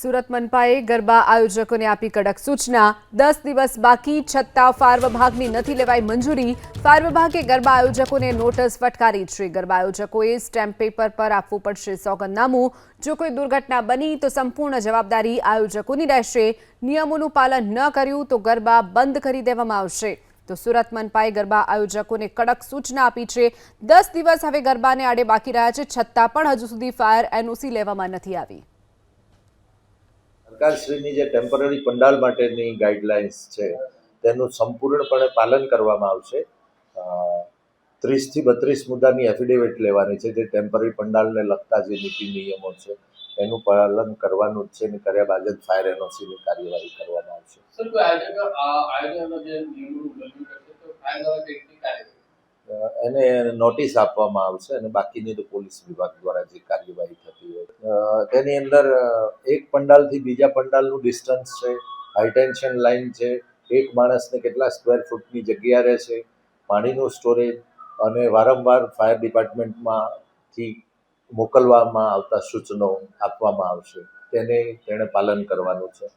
સુરત મનપાએ ગરબા આયોજકોને આપી કડક સૂચના. દસ દિવસ બાકી, છતાં ફાર વિભાગની નથી લેવાઈ મંજૂરી. ફાર વિભાગે ગરબા આયોજકોને નોટિસ ફટકારી. છે ગરબા આયોજકોએ સ્ટેમ્પ પેપર પર આપવું પડશે સોગંદનામું. જો કોઈ દુર્ઘટના બની, તો સંપૂર્ણ જવાબદારી આયોજકોની રહેશે. નિયમોનું પાલન ન કર્યું, તો ગરબા બંધ કરી દેવામાં આવશે. તો સુરત મનપાએ ગરબા આયોજકોને કડક સૂચના આપી છે. દસ દિવસ હવે ગરબાને આડે બાકી રહ્યા છે, છતાં પણ હજુ સુધી ફાયર એનઓસી લેવામાં નથી આવી. સરકારશ્રીની જે ટેમ્પરરી પંડાલ માટેની ગાઈડલાઇન્સ છે તેનું સંપૂર્ણપણે પાલન કરવામાં આવશે. ત્રીસથી બત્રીસ મુદ્દાની એફિડેવિટ લેવાની છે જે ટેમ્પરરી પંડાલને લગતા જે નીતિ નિયમો છે એનું પાલન કરવાનું જ છે અને કર્યા બાદ જ ફાયર એનઓસીની કાર્યવાહી કરવામાં આવશે. એને નોટિસ આપવામાં આવશે અને બાકીની તો પોલીસ વિભાગ દ્વારા જે કાર્યવાહી થતી તેની અંદર એક પંડાલથી બીજા પંડાલનું ડિસ્ટન્સ છે હાઈટેન્શન લાઇન છે, એક માણસને કેટલા સ્ક્વેર ફૂટની જગ્યા રહે છે, પાણીનું સ્ટોરેજ અને વારંવાર ફાયર ડિપાર્ટમેન્ટમાંથી મોકલવામાં આવતા સૂચનો આપવામાં આવશે. તેને તેણે પાલન કરવાનું છે.